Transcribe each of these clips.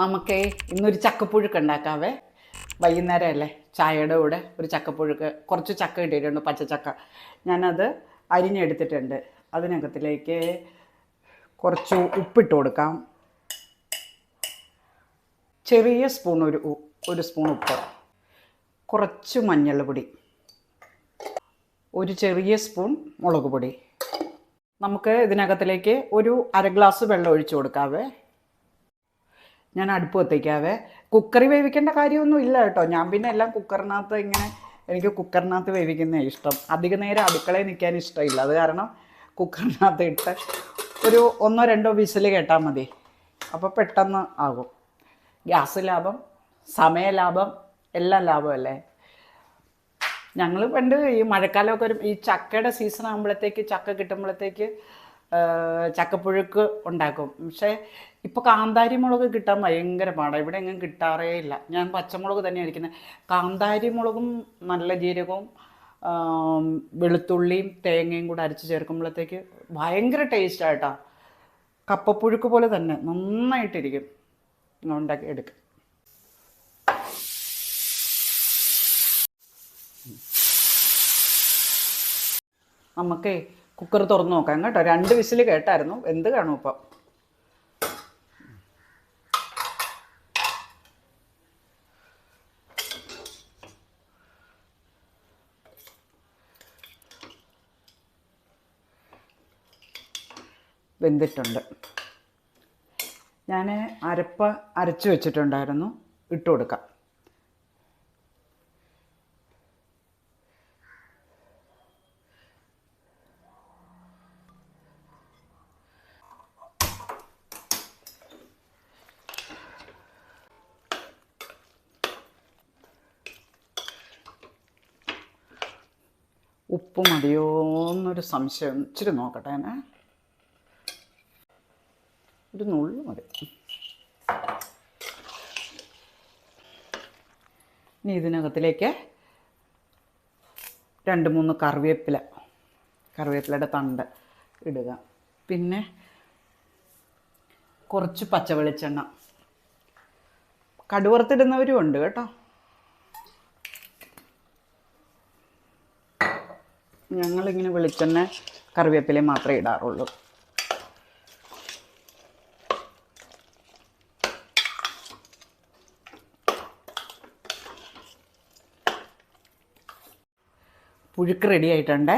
നമുക്ക് ഇന്നൊരു ചക്കപ്പുഴുക്ക് ഉണ്ടാക്കാവേ. വൈകുന്നേരം അല്ലേ ചായയുടെ കൂടെ ഒരു ചക്കപ്പുഴുക്ക് കുറച്ച് ചക്ക ഇട്ടിട്ടുണ്ട് പച്ചച്ചക്ക. ഞാനത് അരിഞ്ഞെടുത്തിട്ടുണ്ട് അതിനകത്തിലേക്ക് കുറച്ച് ഉപ്പിട്ട് കൊടുക്കാം. ചെറിയ സ്പൂൺ ഒരു ഒരു സ്പൂൺ ഉപ്പ്. കുറച്ച് മഞ്ഞൾപ്പൊടി ഒരു ചെറിയ സ്പൂൺ മുളക് പൊടി. നമുക്ക് ഇതിനകത്തിലേക്ക് ഒരു അര ഗ്ലാസ് വെള്ളം ഒഴിച്ചു കൊടുക്കാവേ. ഞാൻ അടുപ്പ് കത്തിക്കാവേ. കുക്കറി വേവിക്കേണ്ട കാര്യമൊന്നും ഇല്ല കേട്ടോ. ഞാൻ പിന്നെ എല്ലാം കുക്കറിനകത്ത് ഇങ്ങനെ എനിക്ക് കുക്കറിനകത്ത് വേവിക്കുന്ന ഇഷ്ടം. അധിക നേരം അടുക്കളയിൽ നിൽക്കാൻ ഇഷ്ടമില്ല. അത് കാരണം കുക്കറിനകത്ത് ഇട്ട് ഒരു ഒന്നോ രണ്ടോ വിസിൽ കേട്ടാൽ മതി. അപ്പോൾ പെട്ടെന്ന് ആകും. ഗ്യാസ് ലാഭം സമയ ലാഭം എല്ലാം ലാഭമല്ലേ ഞങ്ങൾ പണ്ട് ഈ മഴക്കാലമൊക്കെ ഒരു ഈ ചക്കയുടെ സീസൺ ആകുമ്പോഴത്തേക്ക് ചക്ക കിട്ടുമ്പോഴത്തേക്ക് ചക്കപ്പുഴുക്ക് ഉണ്ടാക്കും. പക്ഷേ ഇപ്പോൾ കാന്താരി മുളക് കിട്ടാൻ ഭയങ്കര പാടാണ് ഇവിടെ എങ്ങും കിട്ടാറേ ഇല്ല. ഞാൻ പച്ചമുളക് തന്നെയാണ് ഇരിക്കുന്നത് കാന്താരി മുളകും നല്ല ജീരകവും വെളുത്തുള്ളിയും തേങ്ങയും കൂടെ അരച്ച് ചേർക്കുമ്പോഴത്തേക്ക് ഭയങ്കര ടേസ്റ്റായിട്ടാ കപ്പപ്പുഴുക്ക് പോലെ തന്നെ നന്നായിട്ടിരിക്കും. ഉണ്ടാക്കി എടുക്കും. നമുക്ക് കുക്കർ തുറന്ന് നോക്കാം കേട്ടോ. രണ്ട് വിസിൽ കേട്ടായിരുന്നു. എന്ത് കാണും ഇപ്പം? വെന്തിട്ടുണ്ട്. ഞാൻ അരപ്പ അരച്ചു വെച്ചിട്ടുണ്ടായിരുന്നു. ഇട്ട് കൊടുക്കാം. ഉപ്പ് മതിയോ എന്നൊരു സംശയം. ഇച്ചിരി നോക്കട്ടെ ഞാൻ ഒരു നുള്ളു മതി. ഇനി ഇതിനകത്തിലേക്ക് രണ്ട് മൂന്ന് കറിവേപ്പില കറിവേപ്പിലയുടെ തണ്ട് ഇടുക. പിന്നെ കുറച്ച് പച്ചവെളിച്ചെണ്ണ. കടുവറുത്തിടുന്നവരും ഉണ്ട് കേട്ടോ. ഞങ്ങളിങ്ങനെ വെളിച്ചെണ്ണ കറിവേപ്പില മാത്രമേ ഇടാറുള്ളൂ. പുഴുക്ക് റെഡി ആയിട്ടുണ്ട്.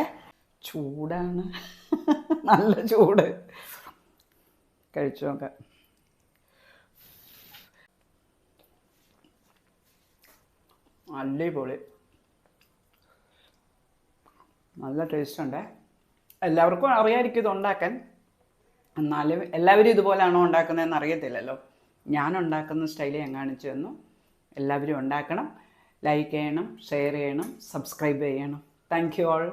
ചൂടാണ്. നല്ല ചൂട്. കഴിച്ചു നോക്കാം. അടിപൊളി. നല്ല ടേസ്റ്റ് ഉണ്ട്. എല്ലാവർക്കും അറിയാമായിരിക്കും ഇത് ഉണ്ടാക്കാൻ. എന്നാലും എല്ലാവരും ഇതുപോലെയാണോ ഉണ്ടാക്കുന്നതെന്ന് അറിയത്തില്ലല്ലോ. ഞാൻ ഉണ്ടാക്കുന്ന സ്റ്റൈൽ ഞാൻ കാണിച്ചു തന്നു. എല്ലാവരും ഉണ്ടാക്കണം. ലൈക്ക് ചെയ്യണം ഷെയർ ചെയ്യണം സബ്സ്ക്രൈബ് ചെയ്യണം. Thank you all